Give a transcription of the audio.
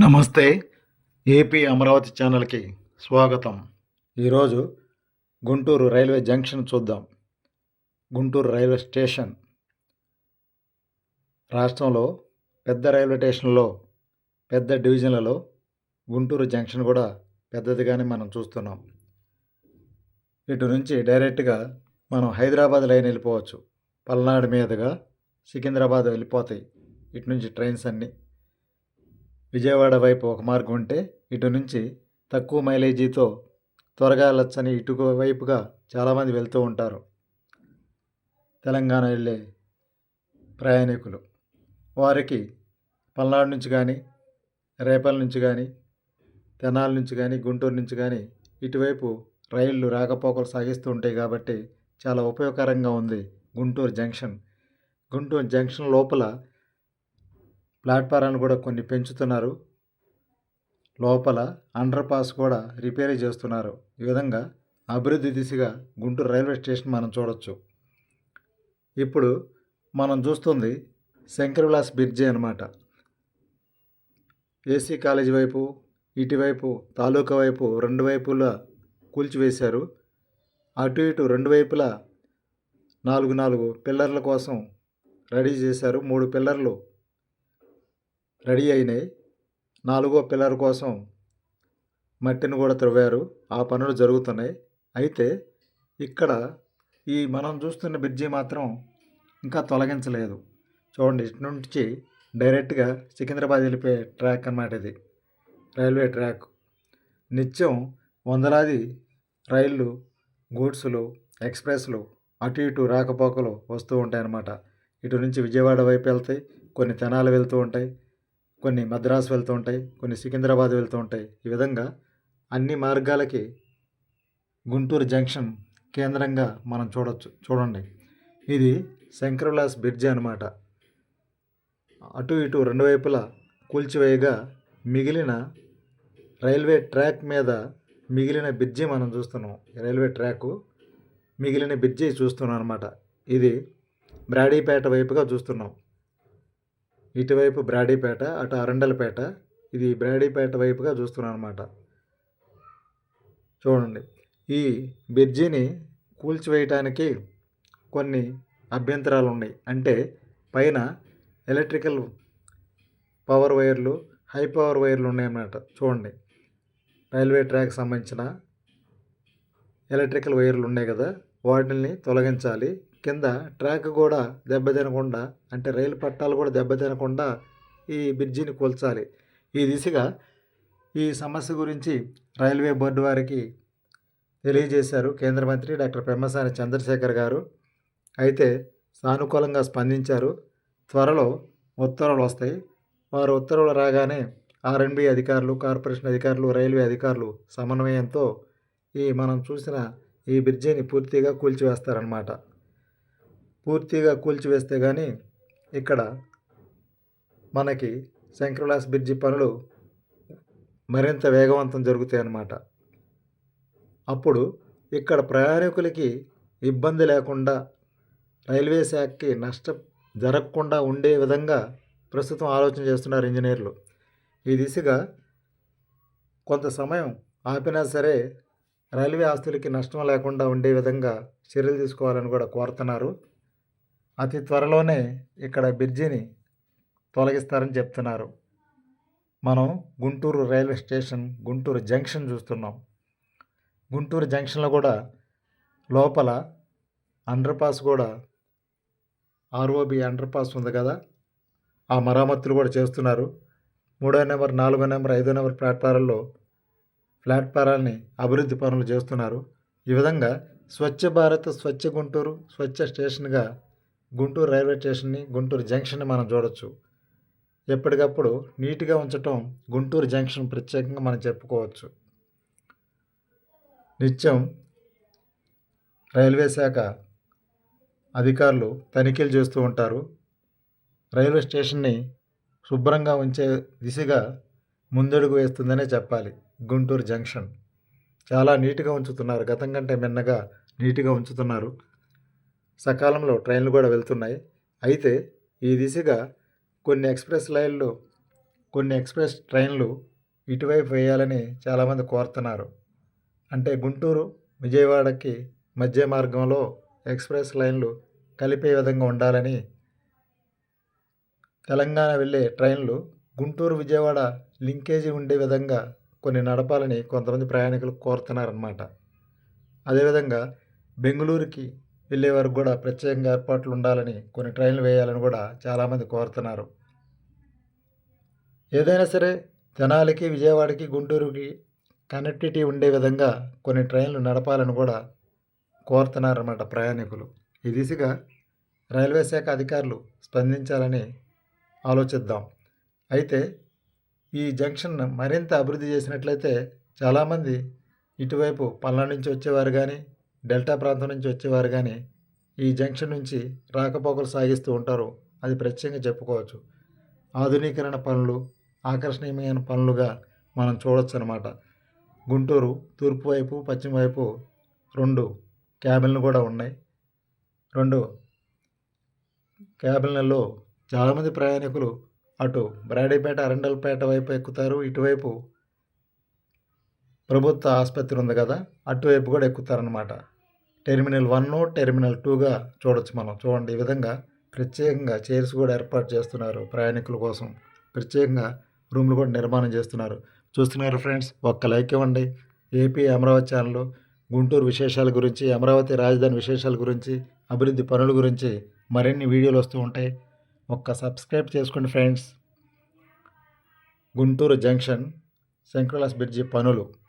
నమస్తే ఏపీ అమరావతి ఛానల్కి స్వాగతం. ఈరోజు గుంటూరు రైల్వే జంక్షన్ చూద్దాం. Guntur railway station. రాష్ట్రంలో పెద్ద రైల్వే స్టేషన్లో పెద్ద డివిజన్లలో గుంటూరు జంక్షన్ కూడా పెద్దదిగానే మనం చూస్తున్నాం. ఇటు నుంచి డైరెక్ట్గా మనం హైదరాబాద్ లైన్ వెళ్ళిపోవచ్చు. పల్నాడు మీదుగా సికింద్రాబాద్ వెళ్ళిపోతాయి. ఇటు నుంచి ట్రైన్స్ అన్నీ. విజయవాడ వైపు ఒక మార్గం ఉంటే ఇటు నుంచి తక్కువ మైలేజీతో త్వరగా వెళ్ళొచ్చని ఇటు వైపుగా చాలామంది వెళ్తూ ఉంటారు. తెలంగాణ వెళ్ళే ప్రయాణికులు. వారికి పల్నాడు నుంచి కానీ రేపల్ నుంచి కానీ తెనాల నుంచి కానీ గుంటూరు నుంచి కానీ ఇటువైపు రైళ్ళు రాకపోకలు సాగిస్తూ ఉంటాయి కాబట్టి చాలా ఉపయోగకరంగా ఉంది గుంటూరు జంక్షన్. గుంటూరు జంక్షన్ లోపల ప్లాట్ఫారాన్ని కూడా కొన్ని పెంచుతున్నారు. లోపల అండర్ పాస్ కూడా రిపేర్ చేస్తున్నారు. ఈ విధంగా అభివృద్ధి దిశగా గుంటూరు రైల్వే స్టేషన్ మనం చూడొచ్చు. ఇప్పుడు మనం చూస్తుంది శంకరవిలాస్ బ్రిడ్జి అనమాట ఏసీ కాలేజీ వైపు ఇటువైపు తాలూకా వైపు రెండు వైపులా కూల్చివేశారు. అటు ఇటు రెండు వైపులా నాలుగు నాలుగు పిల్లర్ల కోసం రెడీ చేశారు. మూడు పిల్లర్లు రెడీ అయినాయి. నాలుగో పిల్లర్ కోసం మట్టిని కూడా త్రవ్వారు. ఆ పనులు జరుగుతున్నాయి. అయితే ఇక్కడ ఈ మనం చూస్తున్న బ్రిడ్జి మాత్రం ఇంకా తొలగించలేదు. చూడండి ఇటు నుంచి డైరెక్ట్గా సికింద్రాబాద్ వెళ్ళిపోయే ట్రాక్ అన్నమాట ఇది. Railway track. నిత్యం వందలాది రైళ్ళు గూడ్సులు ఎక్స్ప్రెస్లు అటు ఇటు రాకపోకలు వస్తూ ఉంటాయి అన్నమాట ఇటు నుంచి విజయవాడ వైపు వెళ్తాయి. కొన్ని తెనాలు వెళ్తూ ఉంటాయి. కొన్ని మద్రాసు వెళ్తూ ఉంటాయి కొన్ని సికింద్రాబాద్ వెళ్తూ ఉంటాయి. ఈ విధంగా అన్ని మార్గాలకి గుంటూరు జంక్షన్ కేంద్రంగా మనం చూడవచ్చు చూడండి. ఇది శంకరవిలాస్ బ్రిడ్జి అనమాట అటు ఇటు రెండు వైపులా కూల్చివేయగా మిగిలిన రైల్వే ట్రాక్ మీద మిగిలిన బ్రిడ్జి మనం చూస్తున్నాం. రైల్వే ట్రాకు మిగిలిన బ్రిడ్జి చూస్తున్నాం అనమాట ఇది బ్రాడీపేట వైపుగా చూస్తున్నాం. ఇటువైపు బ్రాడీపేట అటు అరండలపేట. ఇది బ్రాడీపేట వైపుగా చూస్తున్నాను అనమాట చూడండి. ఈ బ్రిడ్జిని కూల్చివేయటానికి కొన్ని అభ్యంతరాలు ఉన్నాయి అంటే పైన ఎలక్ట్రికల్ పవర్ వైర్లు హై పవర్ వైర్లు ఉన్నాయన్నమాట. చూడండి. రైల్వే ట్రాక్ సంబంధించిన ఎలక్ట్రికల్ వైర్లు ఉన్నాయి కదా. వాటిని తొలగించాలి. కింద ట్రాక్ కూడా దెబ్బతినకుండా అంటే రైలు పట్టాలు కూడా దెబ్బతినకుండా ఈ బ్రిడ్జిని కూల్చాలి. ఈ దిశగా ఈ సమస్య గురించి రైల్వే బోర్డు వారికి తెలియజేశారు కేంద్ర మంత్రి డాక్టర్ పెమ్మసాని చంద్రశేఖర్ గారు. అయితే సానుకూలంగా స్పందించారు. త్వరలో ఉత్తర్వులు వస్తాయి. వారు ఉత్తర్వులు రాగానే ఆర్ఎన్బి అధికారులు కార్పొరేషన్ అధికారులు రైల్వే అధికారులు సమన్వయంతో ఈ మనం చూసిన ఈ బ్రిడ్జిని పూర్తిగా కూల్చివేస్తారనమాట పూర్తిగా కూల్చివేస్తే కానీ ఇక్కడ మనకి శంకర్లాస్ బ్రిడ్జి పనులు మరింత వేగవంతం జరుగుతాయి అన్నమాట అప్పుడు ఇక్కడ ప్రయాణికులకి ఇబ్బంది లేకుండా రైల్వే శాఖకి నష్టం జరగకుండా ఉండే విధంగా ప్రస్తుతం ఆలోచన చేస్తున్నారు ఇంజనీర్లు. ఈ దిశగా కొంత సమయం ఆపినా సరే రైల్వే ఆస్తులకి నష్టం లేకుండా ఉండే విధంగా చర్యలు తీసుకోవాలని కూడా కోరుతున్నారు. అతి త్వరలోనే ఇక్కడ బ్రిడ్జిని తొలగిస్తారని చెప్తున్నారు. మనం Guntur railway station Guntur junction చూస్తున్నాం. గుంటూరు జంక్షన్లో కూడా లోపల అండర్ పాస్ కూడా ఆర్ఓబి అండర్ పాస్ ఉంది కదా. ఆ మరామతులు కూడా చేస్తున్నారు. మూడో నెంబర్ నాలుగో నెంబర్ ఐదో నెంబర్ ప్లాట్ఫారాల్లో ప్లాట్ఫారాల్ని అభివృద్ధి పనులు చేస్తున్నారు. ఈ విధంగా స్వచ్ఛ భారత్ స్వచ్ఛ గుంటూరు స్వచ్ఛ స్టేషన్గా గుంటూరు రైల్వే స్టేషన్ని గుంటూరు జంక్షన్ని మనం చూడొచ్చు. ఎప్పటికప్పుడు నీట్గా ఉంచటం గుంటూరు జంక్షన్ ప్రత్యేకంగా మనం చెప్పుకోవచ్చు. నిత్యం రైల్వే శాఖ అధికారులు తనిఖీలు చేస్తూ ఉంటారు. రైల్వే స్టేషన్ని శుభ్రంగా ఉంచే దిశగా ముందడుగు వేస్తుందనే చెప్పాలి గుంటూరు జంక్షన్. చాలా నీట్గా ఉంచుతున్నారు. గతం కంటే మిన్నగా నీట్గా ఉంచుతున్నారు. సకాలంలో ట్రైన్లు కూడా వెళ్తున్నాయి. అయితే ఈ దిశగా కొన్ని ఎక్స్ప్రెస్ లైన్లు కొన్ని ఎక్స్ప్రెస్ ట్రైన్లు ఇటువైపు వేయాలని చాలామంది కోరుతున్నారు. అంటే గుంటూరు విజయవాడకి మధ్య మార్గంలో ఎక్స్ప్రెస్ లైన్లు కలిపే విధంగా ఉండాలని తెలంగాణ వెళ్ళే ట్రైన్లు గుంటూరు విజయవాడ లింకేజీ ఉండే విధంగా కొన్ని నడపాలని కొంతమంది ప్రయాణికులు కోరుతున్నారన్నమాట. అదేవిధంగా బెంగళూరుకి వెళ్ళే వరకు కూడా ప్రత్యేకంగా ఏర్పాట్లు ఉండాలని కొన్ని ట్రైన్లు వేయాలని కూడా చాలామంది కోరుతున్నారు. ఏదైనా సరే తెనాలికి విజయవాడకి గుంటూరుకి కనెక్టివిటీ ఉండే విధంగా కొన్ని ట్రైన్లు నడపాలని కూడా కోరుతున్నారన్నమాట ప్రయాణికులు. ఈ దిశగా రైల్వే శాఖ అధికారులు స్పందించాలని ఆలోచిద్దాం. అయితే ఈ జంక్షన్ మరింత అభివృద్ధి చేసినట్లయితే చాలామంది ఇటువైపు పల్నాడు నుంచి వచ్చేవారు కానీ డెల్టా ప్రాంతం నుంచి వచ్చేవారు కానీ ఈ జంక్షన్ నుంచి రాకపోకలు సాగిస్తూ ఉంటారు. అది ప్రత్యేకంగా చెప్పుకోవచ్చు. ఆధునీకరణ పనులు ఆకర్షణీయమైన పనులుగా మనం చూడొచ్చు అనమాట గుంటూరు తూర్పు వైపు పశ్చిమ వైపు రెండు క్యాబిన్లు కూడా ఉన్నాయి. రెండు క్యాబిన్లలో చాలామంది ప్రయాణికులు అటు బ్రాడీపేట అరండల్పేట వైపు ఎక్కుతారు. ఇటువైపు ప్రభుత్వ ఆసుపత్రి ఉంది కదా అటువైపు కూడా ఎక్కుతారనమాట టెర్మినల్ వన్ టెర్మినల్ టూగా చూడొచ్చు మనం. చూడండి ఈ విధంగా ప్రత్యేకంగా చైర్స్ కూడా ఏర్పాటు చేస్తున్నారు ప్రయాణికుల కోసం. ప్రత్యేకంగా రూమ్లు కూడా నిర్మాణం చేస్తున్నారు. చూస్తున్నారు ఫ్రెండ్స్ ఒక్క లైక్ ఇవ్వండి. ఏపీ అమరావతి ఛానల్ గుంటూరు విశేషాల గురించి అమరావతి రాజధాని విశేషాల గురించి అభివృద్ధి పనుల గురించి మరిన్ని వీడియోలు వస్తూ ఉంటాయి. ఒక్క సబ్స్క్రైబ్ చేసుకోండి friends. Guntur junction Shankarlas bridge పనులు.